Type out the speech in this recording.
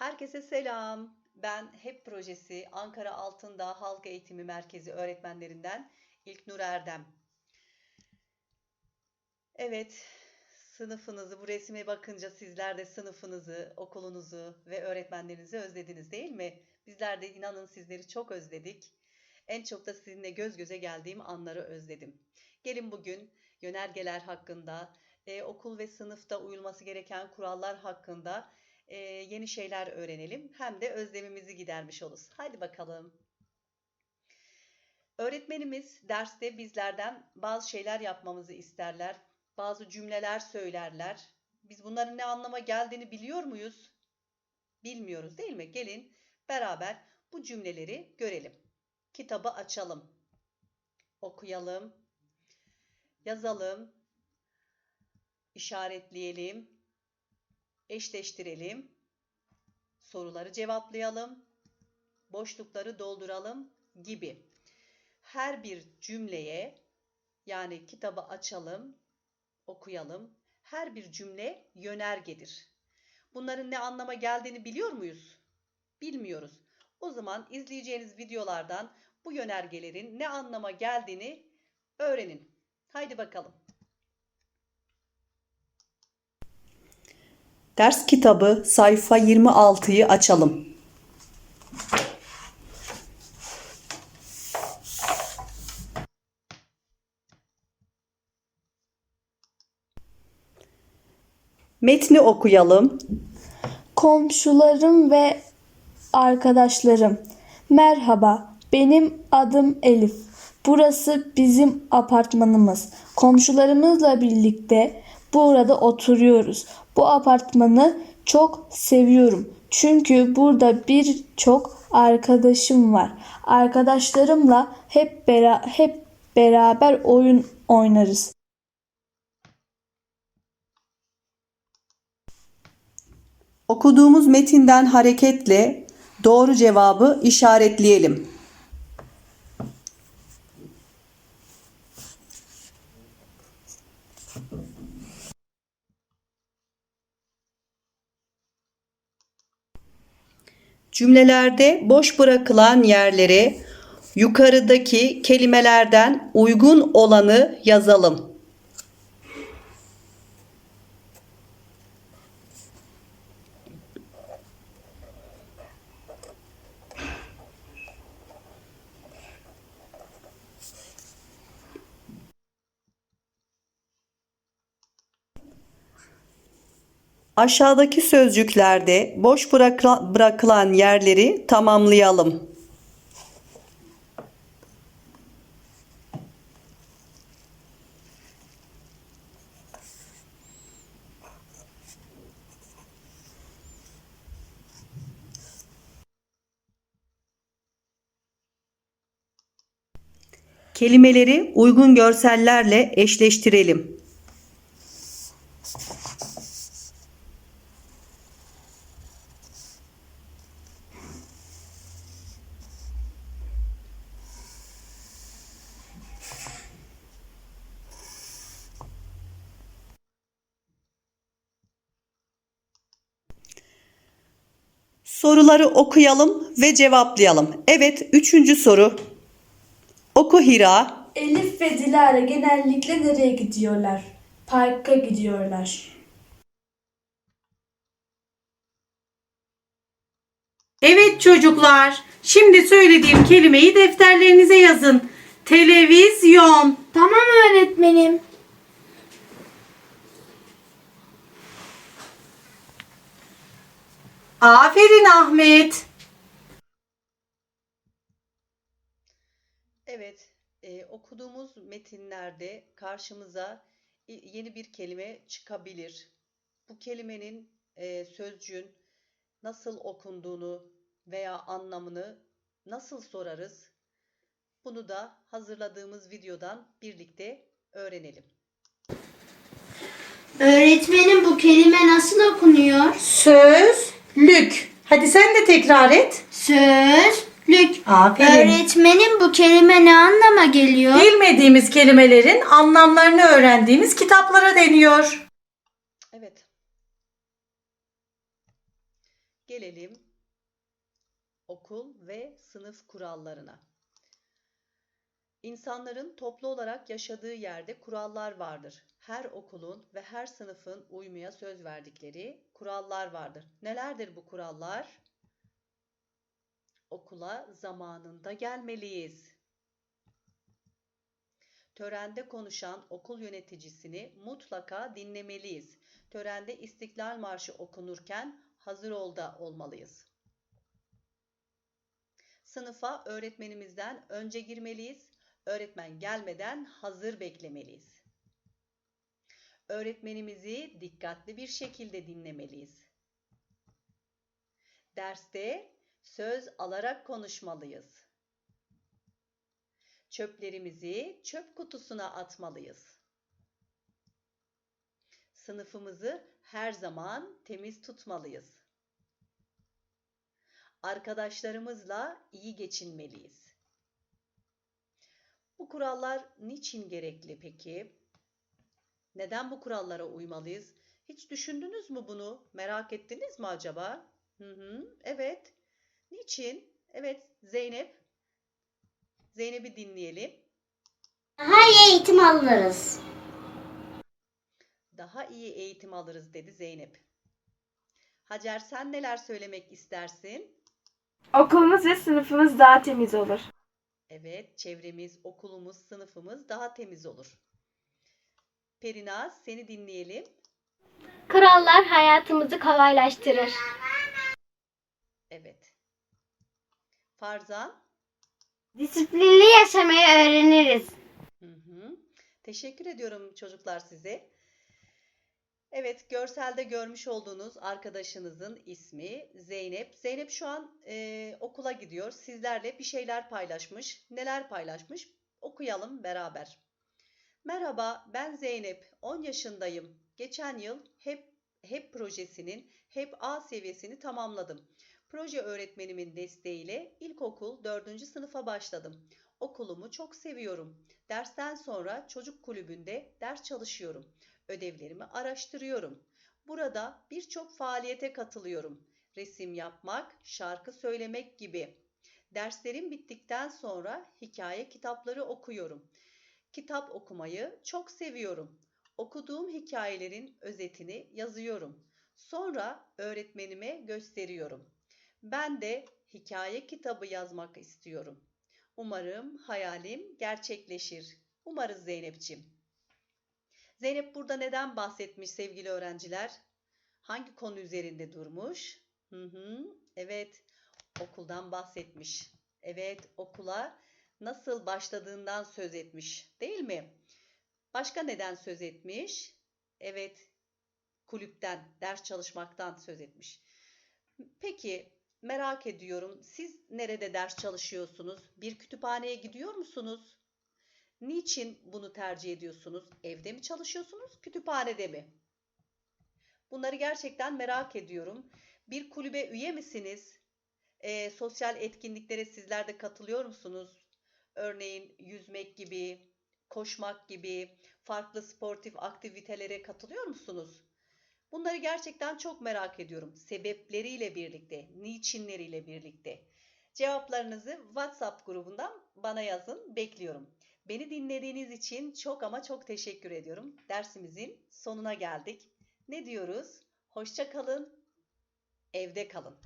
Herkese selam. Ben HEP Projesi Ankara Altındağ Halk Eğitimi Merkezi öğretmenlerinden İlknur Erdem. Evet, sınıfınızı, bu resme bakınca sizler de sınıfınızı, okulunuzu ve öğretmenlerinizi özlediniz değil mi? Bizler de inanın sizleri çok özledik. En çok da sizinle göz göze geldiğim anları özledim. Gelin bugün yönergeler hakkında, e, okul ve sınıfta uyulması gereken kurallar hakkında e, yeni şeyler öğrenelim. Hem de özlemimizi gidermiş oluruz. Hadi bakalım. Öğretmenimiz derste bizlerden bazı şeyler yapmamızı isterler. Bazı cümleler söylerler. Biz bunların ne anlama geldiğini biliyor muyuz? Bilmiyoruz değil mi? Gelin beraber bu cümleleri görelim. Kitabı açalım. Okuyalım. Yazalım. işaretleyelim eşleştirelim, soruları cevaplayalım, boşlukları dolduralım gibi. Her bir cümleye yani kitabı açalım, okuyalım. Her bir cümle yönergedir. Bunların ne anlama geldiğini biliyor muyuz? Bilmiyoruz. O zaman izleyeceğiniz videolardan bu yönergelerin ne anlama geldiğini öğrenin. Haydi bakalım. Ders kitabı sayfa 26'yı açalım. Metni okuyalım. Komşularım ve arkadaşlarım. Merhaba, benim adım Elif. Burası bizim apartmanımız. Komşularımızla birlikte burada oturuyoruz. Bu apartmanı çok seviyorum. Çünkü burada birçok arkadaşım var. Arkadaşlarımla hep bera hep beraber oyun oynarız. Okuduğumuz metinden hareketle doğru cevabı işaretleyelim. Cümlelerde boş bırakılan yerlere yukarıdaki kelimelerden uygun olanı yazalım. Aşağıdaki sözcüklerde boş bırakılan yerleri tamamlayalım. Kelimeleri uygun görsellerle eşleştirelim. Soruları okuyalım ve cevaplayalım. Evet, üçüncü soru. Oku Hira. Elif ve Dilara genellikle nereye gidiyorlar? Parka gidiyorlar. Evet çocuklar, şimdi söylediğim kelimeyi defterlerinize yazın. Televizyon. Tamam öğretmenim. Aferin Ahmet. Evet, e, okuduğumuz metinlerde karşımıza yeni bir kelime çıkabilir. Bu kelimenin e, sözcüğün nasıl okunduğunu veya anlamını nasıl sorarız? Bunu da hazırladığımız videodan birlikte öğrenelim. Öğretmenim bu kelime nasıl okunuyor? Sözlük. Hadi sen de tekrar et. Sözlük. Aferin. Öğretmenim bu kelime ne anlama geliyor? Bilmediğimiz kelimelerin anlamlarını öğrendiğimiz kitaplara deniyor. Evet. gelelim okul ve sınıf kurallarına. İnsanların toplu olarak yaşadığı yerde kurallar vardır. Her okulun ve her sınıfın uymaya söz verdikleri kurallar vardır. Nelerdir bu kurallar? Okula zamanında gelmeliyiz. Törende konuşan okul yöneticisini mutlaka dinlemeliyiz. Törende İstiklal Marşı okunurken hazır olda olmalıyız. Sınıfa öğretmenimizden önce girmeliyiz. Öğretmen gelmeden hazır beklemeliyiz. Öğretmenimizi dikkatli bir şekilde dinlemeliyiz. Derste söz alarak konuşmalıyız. Çöplerimizi çöp kutusuna atmalıyız. Sınıfımızı her zaman temiz tutmalıyız. Arkadaşlarımızla iyi geçinmeliyiz. Bu kurallar niçin gerekli peki? Neden bu kurallara uymalıyız? Hiç düşündünüz mü bunu? Merak ettiniz mi acaba? Hı hı, evet. Niçin? Evet, Zeynep. Zeynep'i dinleyelim. Daha iyi eğitim alırız. Daha iyi eğitim alırız dedi Zeynep. Hacer sen neler söylemek istersin? Okulumuz ve sınıfımız daha temiz olur. Evet, çevremiz, okulumuz, sınıfımız daha temiz olur. Perinaz seni dinleyelim. Kurallar hayatımızı kolaylaştırır. Evet. Farzan. Disiplinli yaşamayı öğreniriz. Hı hı. Teşekkür ediyorum çocuklar size. Evet, görselde görmüş olduğunuz arkadaşınızın ismi Zeynep. Zeynep şu an e, okula gidiyor. Sizlerle bir şeyler paylaşmış. Neler paylaşmış? Okuyalım beraber. Merhaba, ben Zeynep. 10 yaşındayım. Geçen yıl HEP HEP projesinin HEP A seviyesini tamamladım. Proje öğretmenimin desteğiyle ilkokul 4. sınıfa başladım. Okulumu çok seviyorum. Dersten sonra çocuk kulübünde ders çalışıyorum. Ödevlerimi araştırıyorum. Burada birçok faaliyete katılıyorum. Resim yapmak, şarkı söylemek gibi. Derslerim bittikten sonra hikaye kitapları okuyorum. Kitap okumayı çok seviyorum. Okuduğum hikayelerin özetini yazıyorum. Sonra öğretmenime gösteriyorum. Ben de hikaye kitabı yazmak istiyorum. Umarım hayalim gerçekleşir. Umarız Zeynep'ciğim. Zeynep burada neden bahsetmiş sevgili öğrenciler? Hangi konu üzerinde durmuş? Hı hı, evet, okuldan bahsetmiş. Evet, okula nasıl başladığından söz etmiş, değil mi? Başka neden söz etmiş? Evet, kulüpten, ders çalışmaktan söz etmiş. Peki, merak ediyorum. Siz nerede ders çalışıyorsunuz? Bir kütüphaneye gidiyor musunuz? Niçin bunu tercih ediyorsunuz? Evde mi çalışıyorsunuz, kütüphanede mi? Bunları gerçekten merak ediyorum. Bir kulübe üye misiniz? Ee, sosyal etkinliklere sizler de katılıyor musunuz? Örneğin yüzmek gibi, koşmak gibi, farklı sportif aktivitelere katılıyor musunuz? Bunları gerçekten çok merak ediyorum. Sebepleriyle birlikte, niçinleriyle birlikte. Cevaplarınızı WhatsApp grubundan bana yazın, bekliyorum. Beni dinlediğiniz için çok ama çok teşekkür ediyorum. Dersimizin sonuna geldik. Ne diyoruz? Hoşça kalın, evde kalın.